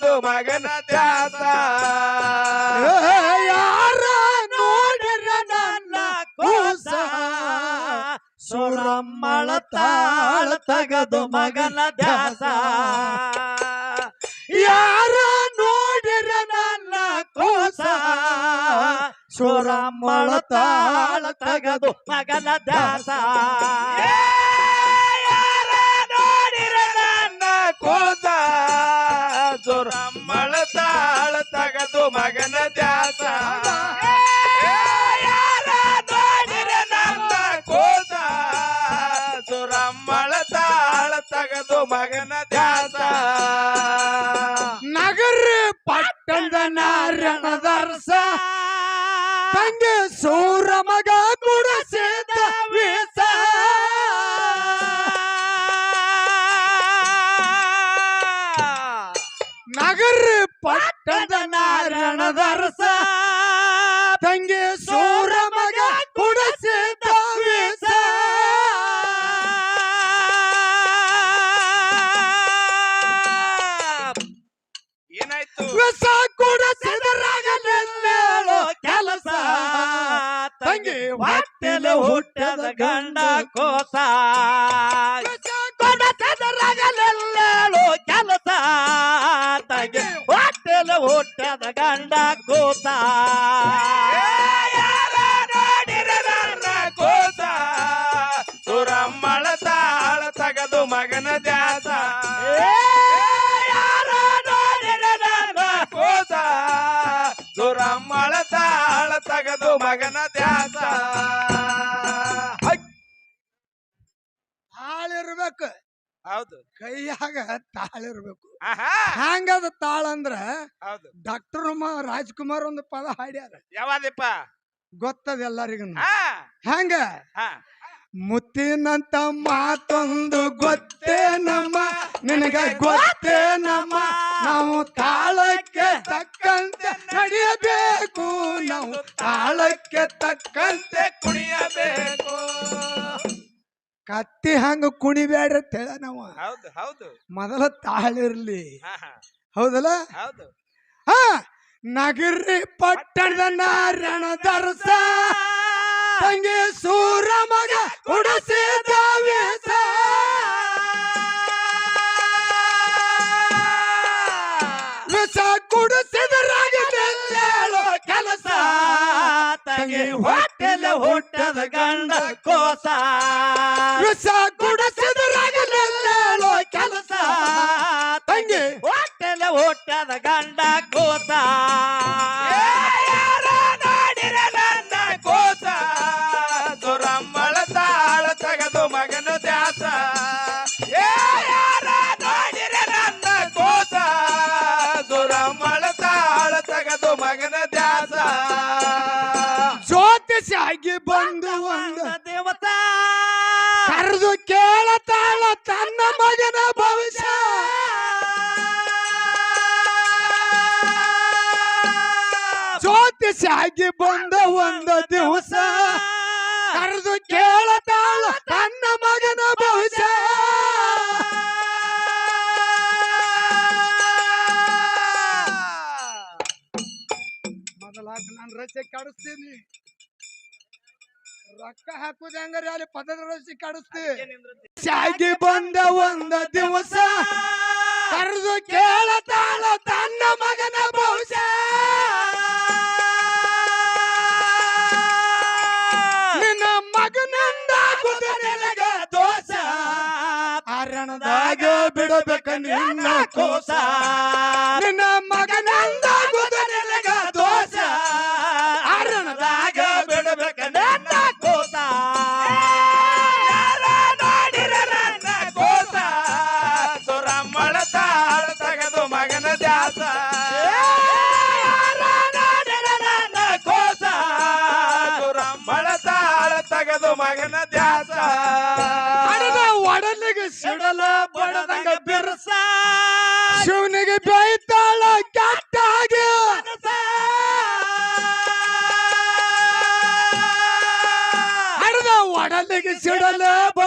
ತಗದು ಮಗನ ದಾಸ ಯಾರ ನೋಡಿರ ನನ್ನ ಕೂಸ? ಸುರಮ್ಮಳ ತಾಳ ತಗದು ಮಗನ ದಾಸ ಯಾರ ನೋಡಿರ ನನ್ನ ಕೂಸ? ಸುರಮ್ಮಳ ತಾಳ ತಗದು ಮಗನ ದಾಸ ತಂಗಿ ದ್ಯಾಸ ಯಾರ ನನ್ನ ಕೋಸ ಸುರಮ್ಮಳ ತಾಳ ತಗದು ಮಗನ ದ್ಯಾಸ. ತಾಳಿರ್ಬೇಕು. ಹೌದು. ಕೈಯಾಗ ತಾಳಿರ್ಬೇಕು. ಹ್ಯಾಂಗದ ತಾಳ ಅಂದ್ರ ಹೌದು. ಡಾಕ್ಟರ್ ರಾಜ್ಕುಮಾರ್ ಒಂದು ಪದ ಹಾಡ್ಯಾರ. ಯಾವಾದಪ್ಪ? ಗೊತ್ತದ ಎಲ್ಲರಿಗೂ ಹಾ. ಮುತ್ತಿನಂತ ಮಾತೊಂದು ಗೊತ್ತೇ ನಮ್ಮ. ನಿನಗೆ ಗೊತ್ತೇ ನಮ್ಮ. ನಾವು ತಾಳಕ್ಕೆ ತಕ್ಕಂತೆ ನಡೆಯಬೇಕು. ನಾವು ತಾಳಕ್ಕೆ ತಕ್ಕಂತೆ ಕುಣಿಯಬೇಕು. ಕತ್ತಿ ಹಂಗ ಕುಣಿಬೇಡ್ರಿ ಅಂತ ಹೇಳ ನಾವು. ಹೌದು ಹೌದು. ಮೊದಲ ತಾಳಿರ್ಲಿ. ಹೌದಲ್ಲ? ಹೌದು. ಹಾ ನಗರಿ ಪಟ್ಟಣದ ನಾರಾಯಣ ದರ್ಸ. ತಂಗಿ ಸೂರ ಮಗ ಉಡಸಿದ ವೇಷ. ವಿಷ ಕುಡಿಸಿದರಾಗಲೆಲ್ಲೇಳೋ ಕೆಲಸ. ತಂಗಿ ಹೊಟ್ಟೆಲೆ ಹುಟ್ಟದ ಗಂಡ ಕೋಸ. ವಿಷ ಕುಡಿಸಿದರಾಗಲೆಲ್ಲೇಳೋ ಕೆಲಸ. ತಂಗಿ ಹೊಟ್ಟೆಲೆ ಹುಟ್ಟದ ಗಂಡ ಕೋಸ. ಕರೆದು ಕೇಳತಾಳ ತನ್ನ ಮಗನ ಭವಿಷ್ಯ. ಜ್ಯೋತಿಷಾಗಿ ಬಂದ ಒಂದು ದಿವಸ. ಕರೆದು ಕೇಳತಾಳ ತನ್ನ ಮಗನ ಭವಿಷ್ಯ. ಮೊದಲಾಕ ನಾನು ರಚೆ ಕಾಡಿಸ್ತೀನಿ. ರೊಕ್ಕ ಹಾಕುದ ಹಂಗಾರೆ? ಅಲ್ಲಿ ಪದದ ರಸಿ ಕಾಡಿಸ್ತೀನಿ ಶಾಗಿ ಬಂದ ಒಂದ ದಿವಸ ಕರೆದು ಕೇಳತಾಳ ತನ್ನ ಮಗನ ಬಹುಶಃ ನಿನ್ನ ಮಗನಂದ ನಿನಗ ದೋಷ. ಅರಣದಾಗ ಬಿಡಬೇಕ ನಿನ್ನ ಕೋಸ ನಿನ್ನ ಮಗನಿಂದಾಗುದ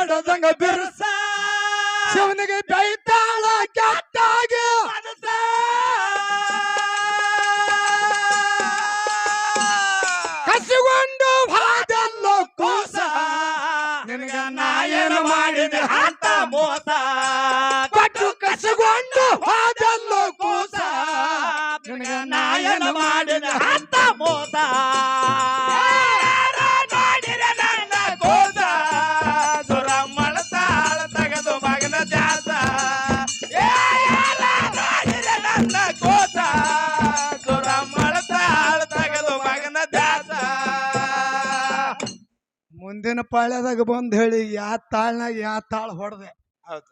ಬಡದಂಗ ಬಿರುಸ. ಶಿವನಿಗೆ ಬೈತಾಳ ಕೆಟ್ಟಾಗಿ ಪಾಳ್ಯದಾಗ ಬಂದ್ ಹೇಳಿ ಯಾ ತಾಳ್ನಾಗ ಯಾ ತಾಳ ಹೊಡೆದೆ. ಹೌದು.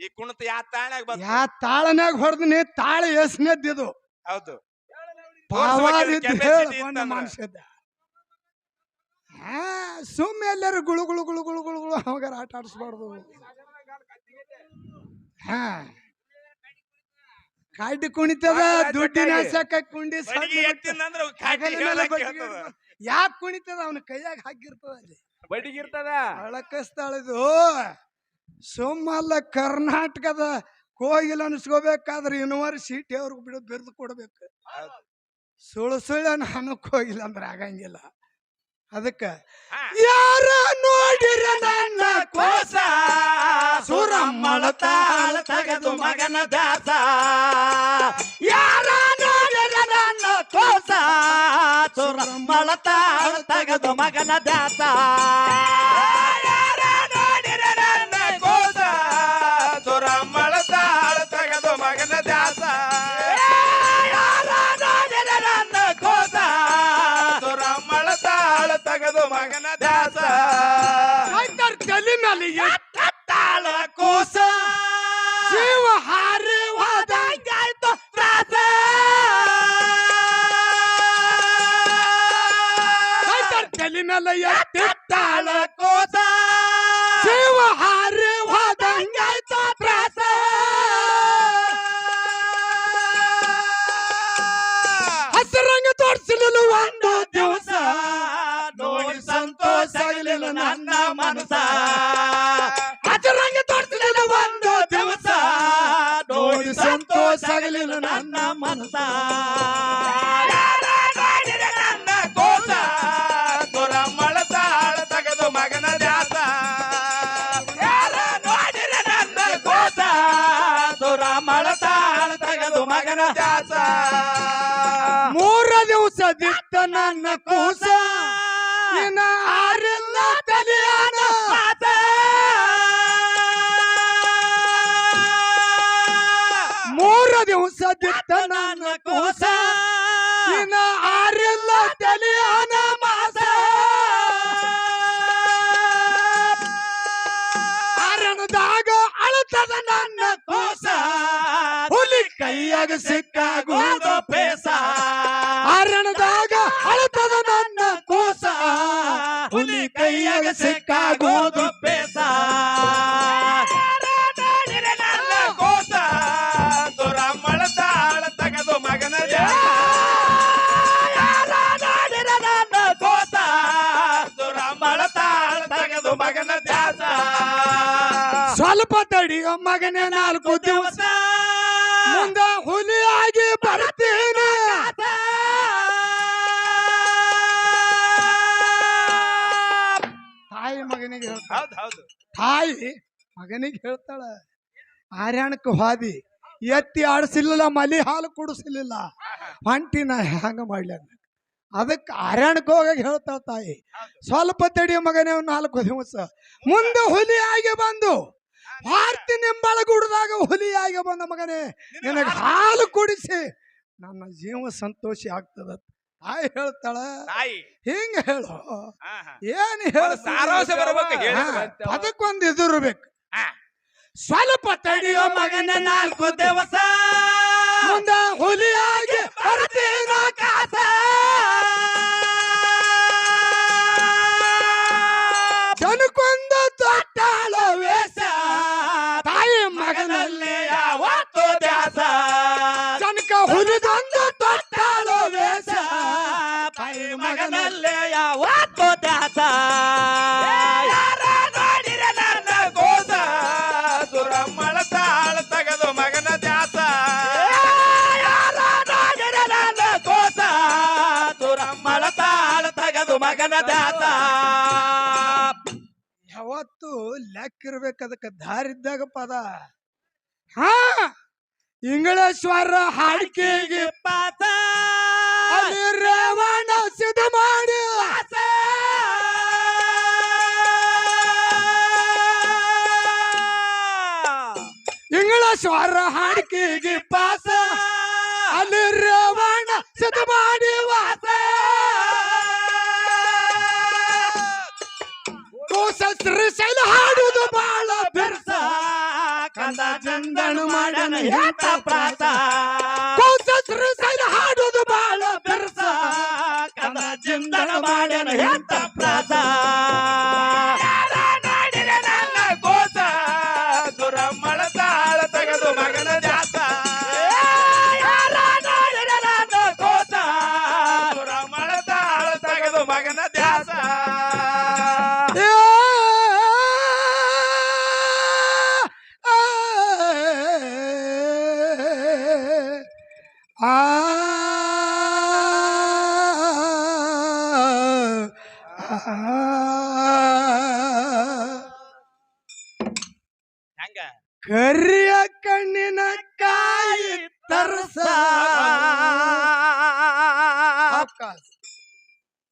ಈ ಕುಣಿತ ಯಾ ತಾಳ್ನಾಗ ಬಂದ ಯಾ ತಾಳನಾಗ ಹೊಡೆದ್ನಿ ತಾಳ ಎಸ್ನೆದ್ದಿದು. ಹೌದು. ಮನುಷ್ಯದ. ಹಾ ಸುಮ್ಮ ಎಲ್ಲರೂ ಗುಳು ಗುಳು ಗುಳು ಗುಳು ಗುಳು ಗುಳು ಅವಾಗ ಆಟ ಆಡಿಸ್ಬಾರ್ದು. ಹಾ. ಕಡ್ಡಿ ಕುಣಿತದ ದುಡ್ಡಿನ ಕುಂಡಿ ಯಾಕೆ ಕುಣಿತದ? ಅವನ ಕೈಯಾಗ ಹಾಕಿರ್ತದ ಅಲ್ಲಿ. ಬಡಿಗಿರ್ತದ? ಅಳಕಸ್ತಾಳಿದು ಸುಮ್ಮಲ್ಲ ಕರ್ನಾಟಕದ ಕೋಗಿಲ್ ಅನ್ಸ್ಕೋಬೇಕಾದ್ರೆ ಯೂನಿವರ್ಸಿಟಿ ಅವ್ರಿಗೆ ಬಿಡ ಬಿರ್ದು ಕೊಡ್ಬೇಕು. ಸುಳು ಸುಳ್ಳು ಸುಳ್ಳು ನಾನು ಕೋಗಿಲ್ ಅಂದ್ರೆ ಆಗಂಗಿಲ್ಲ. ಅದಕ್ಕ ಹಾ. ಯಾರ ನೋಡಿರ ನನ್ನ ಕೋಸ? ಸುರಮ್ಮಳ ತಾಳ ತೆಗೆದು ಮಗನ ದಾಸ. ಯಾರ ನೋಡಿರ ನನ್ನ ಕೋಸ? ಸುರಮ್ಮಳ ತಾಳ ತೆಗೆದು ಮಗನ ದಾಸ. ಯಾರ ನೋಡಿರ ನನ್ನ ಕೋಸ? ಸುರಮ್ಮಳ ತಾಳ ತೆಗೆದು ಮಗನ ದಾಸ. ತೋರಿಸಲಿಲ್ಲ ಒಂದು ದಿವಸ. ನೋಡಿ ಸಂತೋಷ ಆಗಲಿಲ್ಲ ನನ್ನ ಮನಸ ಅದರಂಗೆ ತೋರಿಸಲಿಲ್ಲ ಒಂದು ದಿವಸ. ನೋಡಿ ಸಂತೋಷ ಆಗಲಿಲ್ಲ ನನ್ನ ಮನಸ ನನ್ನ ಕೋಸ ದೊರಮ್ಮಳ ತಾಳ ತೆಗೆದು ಮಗನ ದಾಸ ಯಾರ ನೋಡಿರ ನನ್ನ ಕೋಸ ತೆಗೆದು ಮಗನ ದ್ಯಾಸ. ಮೂರ ದಿವಸ ದಿತ್ತ ನನ್ನ ಕೂಸ. ಇನ್ನ ಆರಿಲ್ಲ ತಲಿಯಾನ. ಮೂರ ದಿವಸ ದಿತ್ತ ನನ್ನ ಕೂಸ. ಇನ್ನ ಆರಿಲ್ಲ ತಲಿಯಾನ ಮಾಸ. ಅರಣದಾಗ ಅಳತದ ನನ್ನ ಕೂಸ. ಹುಲಿ ಕೈಯಾಗ ಸಿಕ್ಕಾಗುವುದು ತಡಿಯೋ ಮಗನೇ ನಾಲ್ಕು ದಿವಸ ಮುಂದ ಹುಲಿಯಾಗಿ ಬರ್ತೀನಿ ತಾಯಿ ಮಗನಿಗೆ ಹೇಳ್ತಾಳ. ತಾಯಿ ಮಗನಿಗೆ ಹೇಳ್ತಾಳ ಆರ್ಯಾಣಕ್ಕೆ ಹಾದಿ ಎತ್ತಿ ಆಡಿಸಿಲ್ಲ ಮಲಿ ಹಾಲು ಕುಡಿಸಲಿಲ್ಲ ನಾ ಹ್ಯಾಂಗ ಮಾಡ್ಲಿ ಅಂದ. ಅದಕ್ಕೆ ಆರ್ಯಾಣಕ್ಕೆ ಹೋಗಾಗ ಹೇಳ್ತಾಳ ತಾಯಿ ಸ್ವಲ್ಪ ತಡಿಯೋ ಮಗನೇ ನಾಲ್ಕು ದಿವಸ. ಮುಂದೆ ಹುಲಿಯಾಗಿ ಬಂದು ಭಾರತಿ ನಿಂಬಳಗೂಡದಾಗ ಹುಲಿಯಾಗಿ ಬಂದ ಮಗನೇ. ನಿನಗೆ ಹಾಲು ಕುಡಿಸಿ. ನನ್ನ ಜೀವ ಸಂತೋಷಿ ಆಗ್ತದ. ತಾಯಿ ಹೇಳ್ತಾಳ ತಾಯಿ. ಹಿಂಗ ಹೇಳು. ಏನ್ ಹೇಳ ಸಾರಾಂಶ ಬರ್ಬೇಕು, ಅದಕ್ಕೊಂದು ಎದುರ್ಬೇಕು. ಸ್ವಲ್ಪ ತಡಿಯೋ ಮಗನ ನಾಲ್ಕು ದಿವಸ. ಮುಂದ ಹುಲಿಯಾಗಿ ಬರ್ತೀನ ಕಾಸ. ಜನಕ್ಕೊಂದು ತೊಟ್ಟಾಳ. ಮ್ಯಾಗ ಪದ. ಹಾ ಇಂಗಳೇಶ್ವರ ಹಾಡಿಕೆಗೆ ಪಾತ ರೇವಣ ಸಿದ್ಧ ಮಾಡಿ. ಇಂಗಳೇಶ್ವರ ಹಾಡಿಕೆಗೆ ಪಾಸ ಅಲ್ಲಿ ರೇವಣ ಸಿದ್ಧ ಮಾಡಿ. ವಾಸ ಕೋಸ ಸೈಲು ಹಾಡುದು ಬಾಳ ಬೆರ್ಸ. ಕಂದ ಚಂದನು ಮಾಡನ ಹೆತ್ತ ಪ್ರಾತ. ಕೋಸ ಶ್ರೀಶೈಲ ಹಾಡುದು ಬಾಳ ಬೆರ್ಸ. ಕಂದ ಚಂದನ ಮಾಡನ ಹೆತ್ತ ಪ್ರಾತ.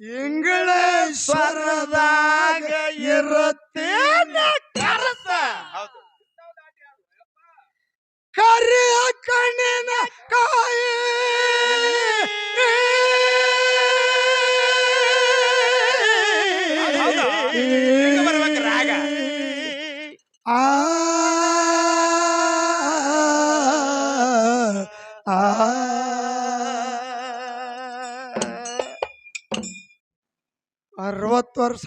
ಇಂಗಳೇಶ್ವರದಾಗ ಇರುತ್ತೇನ ಕರಸ ಕರಿಯ ಕಣ್ಣಿನ ಕಾಯಿ. ಆ ಆ ಅರವತ್ತು ವರ್ಷ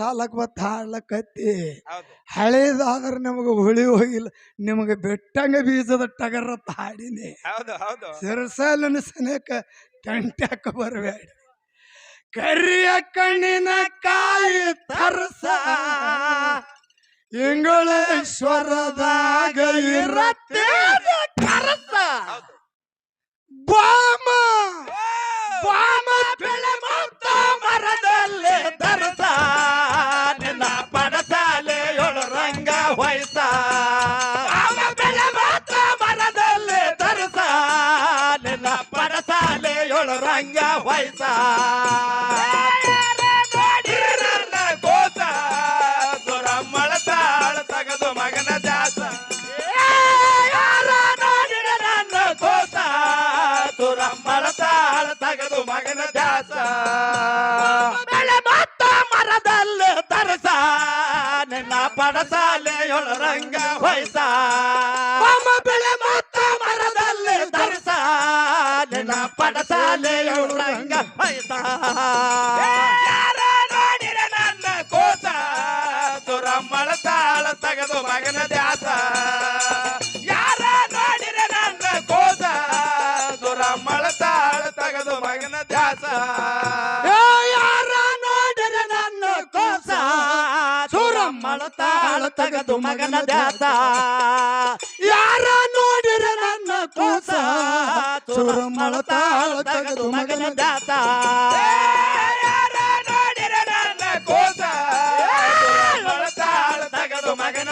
ಹಾಡ್ಲಕತ್ತಿ ಹೌದು. ಹಳೇದಾದ್ರೆ ನಮಗೆ ಹುಳಿ ಹೋಗಿಲ್ಲ ನಿಮಗೆ ಬೆಟ್ಟಂಗ ಬೀಜದ ಟಗರತ್ತ ಹಾಡಿನಿ. ಹೌದು ಹೌದು. ಸಿರಸಾಲನ ಸನೇಕ ಕಂಟ್ಯಾಕ ಬರಬೇಡ. ಕರಿಯ ಕಣ್ಣಿನ ಕಾಯಿ ತರಸ ಇಂಗಳೇಶ್ವರದಾಗ ಇರತ್ತೆ. ಕರಸ. ಪಡಸಾಲೆಯೊಳು ರಂಗ ಹೊಯ್ಸ. ನನ್ನ ಕೋಸ ತಾಳ ತಗದು ಮಗನ ದಾಸ ನನ್ನ ಕೋಸ ತಾಳ ಮಳತಾಳ ತಗದು ಮಗನ ದಾಸ ಮತ್ತ ಮರದಲ್ಲಿ ತರಸ. ನಿನ್ನ ಪಡಸಾಲೆಯೊಳ ರಂಗ ಹೊಯ್ಸ. ರಂಗ ಹೊಯ್ಸ ಯಾರ ನೋಡಿರ ನನ್ನ ಕೋಸ. ಸುರ ತಾಳ ತಗದು ಮಗನ ದ್ಯಾಸ. ಯಾರ ನೋಡಿರ ನನ್ನ ಕೋಸ. ಸುರ ತಾಳ ತಗದು ಮಗನ ದ್ಯಾಸ. ಯಾರ ನೋಡಿರ ನನ್ನ ಕೋಸ. ಸುರ ಮಳತಾಳ ತಗದು ಮಗನ ದ್ಯಾಸ. ತಾಳ ತಗದು ಮಗನ ದಾತ. ನೋಡಿರ ನನ್ನ ಕೋಸ? ತಾಳ ತಗದು ಮಗನ